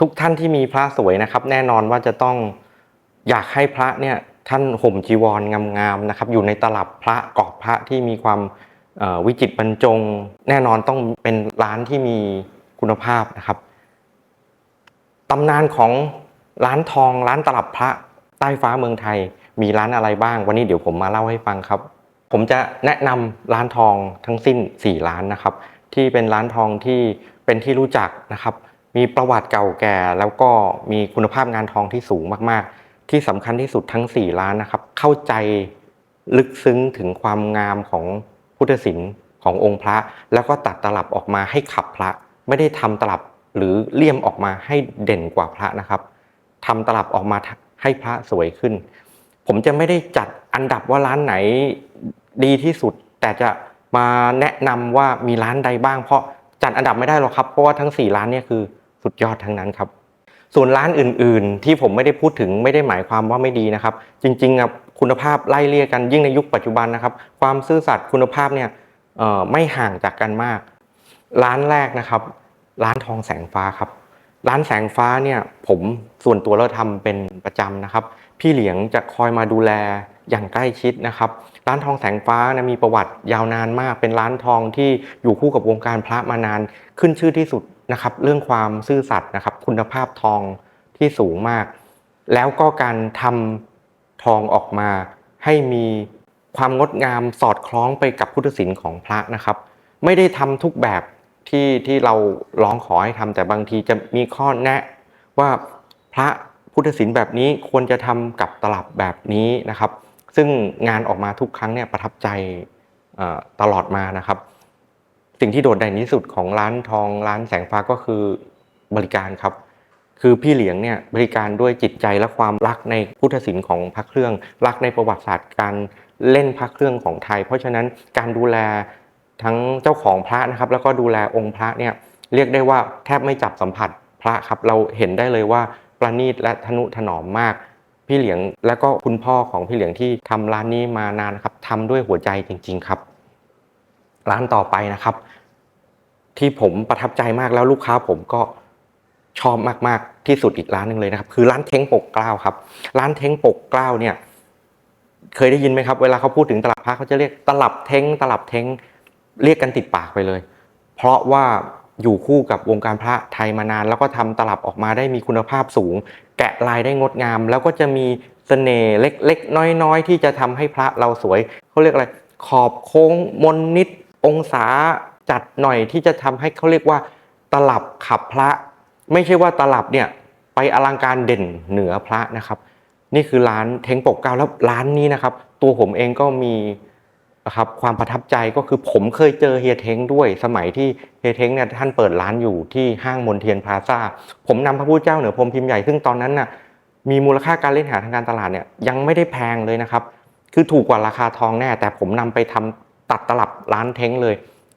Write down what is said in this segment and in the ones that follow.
ทุกท่านที่มีพระสวยนะครับ แน่นอนว่าจะต้องอยากให้พระเนี่ยท่านห่มจีวรงามๆนะครับ อยู่ในตลับพระกรอบพระที่มีความวิจิตรบรรจง แน่นอนต้องเป็นร้านที่มีคุณภาพนะครับตำนานของร้านทองร้านตลับพระใต้ฟ้าเมืองไทย มีร้านอะไรบ้าง วันนี้เดี๋ยวผมมาเล่าให้ฟังครับ ผมจะแนะนำร้านทองทั้งสิ้น 4 ร้านนะครับ ที่เป็นร้านทองที่เป็นที่รู้จักนะครับ มีประวัติเก่าแก่ แล้วก็มีคุณภาพงานทองที่สูงมากๆ ที่สำคัญที่สุดทั้ง 4 ร้านนะครับ เข้าใจลึกซึ้งถึงความงามของพุทธศิลป์ขององค์พระ แล้วก็ตัดตลับออกมาให้ขับพระ ไม่ได้ทำตลับหรือเลี่ยมออกมาให้เด่นกว่าพระนะครับทำตลับออกมาให้พระสวยขึ้น ผมจะไม่ได้จัดอันดับว่าร้านไหนดีที่สุด แต่จะมาแนะนำว่ามีร้านใดบ้างเพราะจัดอันดับไม่ได้หรอกครับ เพราะว่าทั้ง 4 ร้านเนี่ยคือ สุดยอดทั้งนั้นครับ ส่วนร้านอื่นๆ ที่ผมไม่ได้พูดถึงไม่ได้หมายความว่าไม่ดีนะครับ จริงๆอะคุณภาพไล่เลี่ยกันยิ่งในยุคปัจจุบันนะครับ ความซื่อสัตย์คุณภาพเนี่ยไม่ห่างจากกันมาก ร้านแรกนะครับ ร้านทองแสงฟ้าครับ ร้านแสงฟ้าเนี่ยผมส่วนตัวเราทำเป็นประจำนะครับ พี่เหลียงจะคอยมาดูแลอย่างใกล้ชิดนะครับ ร้านทองแสงฟ้านะมีประวัติยาวนานมาก เป็นร้านทองที่อยู่คู่กับวงการพระมานานขึ้นชื่อที่สุด นะครับ เรื่องความซื่อสัตย์นะครับ คุณภาพทองที่สูงมาก แล้วก็การทำทองออกมาให้มีความงดงามสอดคล้องไปกับพุทธศิลป์ของพระนะครับ ไม่ได้ทำทุกแบบที่ที่เราร้องขอให้ทำแต่บางทีจะมีข้อแนะว่าพระพุทธศิลป์แบบนี้ควรจะทำกับตลับแบบนี้นะครับ ซึ่งงานออกมาทุกครั้งเนี่ยประทับใจตลอดมานะครับ สิ่งที่โดดเด่นที่สุดของร้านทองร้านแสงฟ้าก็คือบริการครับ คือพี่เหลียงเนี่ยบริการด้วยจิตใจและความรักในพุทธศิลป์ของพระเครื่อง รักในประวัติศาสตร์การเล่นพระเครื่องของไทย เพราะฉะนั้นการดูแลทั้งเจ้าของพระนะครับ แล้วก็ดูแลองค์พระเนี่ยเรียกได้ว่าแทบไม่จับสัมผัสพระครับ เราเห็นได้เลยว่าประณีตและทนุถนอมมาก พี่เหลียงและก็คุณพ่อของพี่เหลียงที่ทำร้านนี้มานานครับทำด้วยหัวใจจริง ๆ ครับ ร้านต่อไปนะครับ ที่ผมประทับใจมากแล้วลูกค้าผมก็ชอบมากๆที่สุดอีกร้านหนึ่งเลยนะครับ คือร้านเท้งปกเกล้าครับ ร้านเท้งปกเกล้าเนี่ย เคยได้ยินไหมครับ เวลาเขาพูดถึงตลับพระเขาจะเรียกตลับเท้งตลับเท้งเรียกกันติดปากไปเลย เพราะว่าอยู่คู่กับวงการพระไทยมานาน แล้วก็ทำตลับออกมาได้มีคุณภาพสูง แกะลายได้งดงาม แล้วก็จะมีเสน่ห์เล็กๆน้อยๆ ที่จะทำให้พระเราสวยเขาเรียกอะไรขอบโค้งมนนิด องศาจัดหน่อยที่จะทำให้เขาเรียกว่าตลับขับพระ ไม่ใช่ว่าตลับเนี่ยไปอลังการเด่นเหนือพระนะครับ นี่คือร้านเทงปกเกล้าแล้วร้านนี้นะครับ ตัวผมเองก็มีนะครับความประทับใจก็คือผมเคยเจอเฮียเท้งด้วยสมัยที่เฮียเท้งเนี่ยท่านเปิดร้านอยู่ที่ห้างมนเทียนพลาซ่า ผมนำพระพุทธเจ้าเหนือพรมพิมพ์ใหญ่ซึ่งตอนนั้นน่ะมีมูลค่าการเล่นหาทางการตลาดเนี่ยยังไม่ได้แพงเลยนะครับ คือถูกกว่าราคาทองแน่ แต่ผมนำไปทำ ตัดตลับร้านเท้งเลย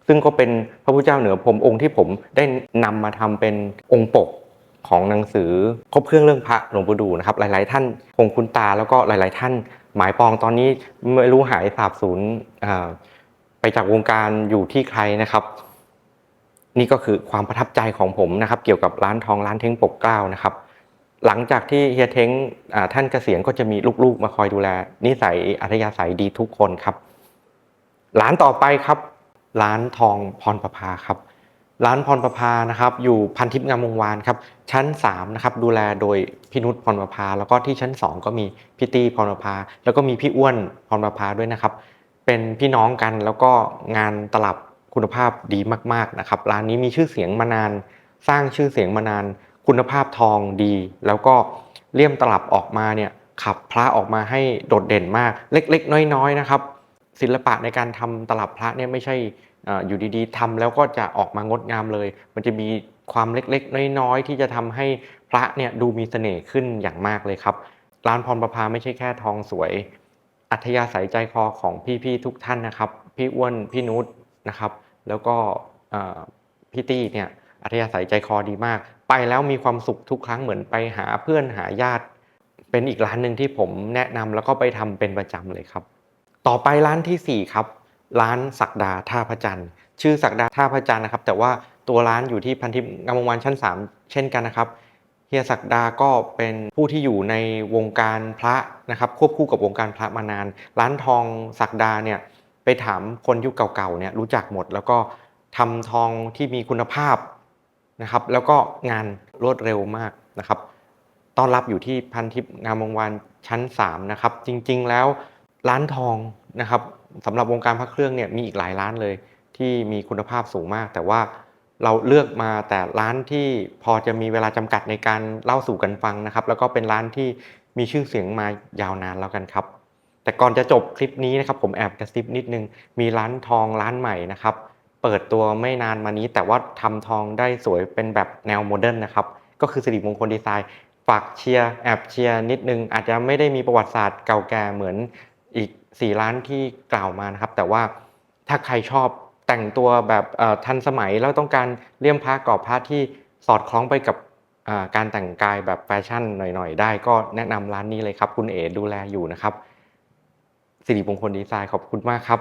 ซึ่งก็เป็นพระพุทธเจ้าเหนือพรหมองค์ที่ผมได้นำมาทำเป็นองค์ปกของหนังสือครบเครื่องเรื่องพระหลวงปู่ดูนะครับ หลาย ๆ ท่านคงคุ้นตาแล้วก็หลาย ๆ ท่าน หมายปองตอนนี้ไม่รู้หายสาบสูญไปจากวงการอยู่ที่ใครนะครับ นี่ก็คือความประทับใจของผมนะครับ เกี่ยวกับร้านทองร้านเท้งปกเกล้านะครับ หลังจากที่เฮียเท้งท่านเกษียณก็จะมีลูก ๆ มาคอยดูแล นิสัยอัธยาศัยดีทุกคนครับ ร้านต่อไปครับ ร้านทองพรประภาครับ ร้านพรประภานะครับอยู่พันทิพย์งามวงวานครับชั้น3นะครับดูแลโดยพี่นุชพรประภา แล้วก็ที่ชั้น 2 ก็มีพี่ตี้พรประภา แล้วก็มีพี่อ้วนพรประภาด้วยนะครับ เป็นพี่น้องกันแล้วก็งานตลับคุณภาพดีมากๆนะครับร้านนี้มีชื่อเสียงมานาน สร้างชื่อเสียงมานาน คุณภาพทองดี แล้วก็เลี่ยมตลับออกมาเนี่ยขับพระออกมาให้โดดเด่นมาก เล็กๆ น้อยๆนะครับ ศิลปะในการทำตลับพระเนี่ยไม่ใช่ออยู่ดีๆทำแล้วก็จะออกมางดงามเลย มันจะมีความเล็กๆ น้อยๆ ที่จะทำให้พระเนี่ยดูมีเสน่ห์ขึ้นอย่างมากเลยครับ ร้านพรประภาไม่ใช่แค่ทองสวย อัธยาศัยใจคอของพี่ๆทุกท่านนะครับ พี่อ้วนพี่นุชนะครับ แล้วก็พี่ตี้เนี่ยอัธยาศัยใจคอดีมาก ไปแล้วมีความสุขทุกครั้งเหมือนไปหาเพื่อนหาญาติ เป็นอีกร้านหนึ่งที่ผมแนะนำแล้วก็ไปทำเป็นประจำเลยครับ ต่อไปร้านทีสี่4 ครับ ร้านศักดาท่าพระจันทร์ ชื่อศักดาท่าพระจันทร์นะครับ แต่ว่าตัวร้านอยู่ที่พันทิพย์งามวงศ์วานชั้น 3 เช่นกันนะครับเฮียศักดาก็เป็นผู้ที่อยู่ในวงการพระนะครับ ควบคู่กับวงการพระมานาน ร้านทองศักดาเนี่ยไปถามคนยุคเก่าๆเนี่ยรู้จักหมด แล้วก็ทำทองที่มีคุณภาพนะครับ แล้วก็งานรวดเร็วมากนะครับต้อนรับอยู่ที่พันทิพย์งามวงศ์วานชั้น 3 นะครับ จริงๆแล้ว ร้านทองนะครับสำหรับวงการพระเครื่องเนี่ยมีอีกหลายร้านเลยที่มีคุณภาพสูงมาก แต่ว่าเราเลือกมาแต่ร้านที่พอจะมีเวลาจำกัดในการเล่าสู่กันฟังนะครับ แล้วก็เป็นร้านที่มีชื่อเสียงมายาวนานแล้วกันครับ แต่ก่อนจะจบคลิปนี้นะครับ ผมแอบกระซิบนิดนึงมีร้านทองร้านใหม่นะครับ เปิดตัวไม่นานมานี้ แต่ว่าทำทองได้สวยเป็นแบบแนวโมเดิร์นนะครับก็คือสิริมงคลดีไซน์ฝากเชียร์แอบเชียร์นิดนึงอาจจะไม่ได้มีประวัติศาสตร์เก่าแก่เหมือน อีก4ร้านที่กล่าวมานะครับ แต่ว่าถ้าใครชอบแต่งตัวแบบทันสมัยแล้วต้องการเลี่ยมพระกรอบพระที่สอดคล้องไปกับการแต่งกายแบบแฟชั่นหน่อย ๆ ได้ก็แนะนำร้านนี้เลยครับ คุณเอ๋ดูแลอยู่นะครับสิริมงคลดีไซน์ขอบคุณมากครับ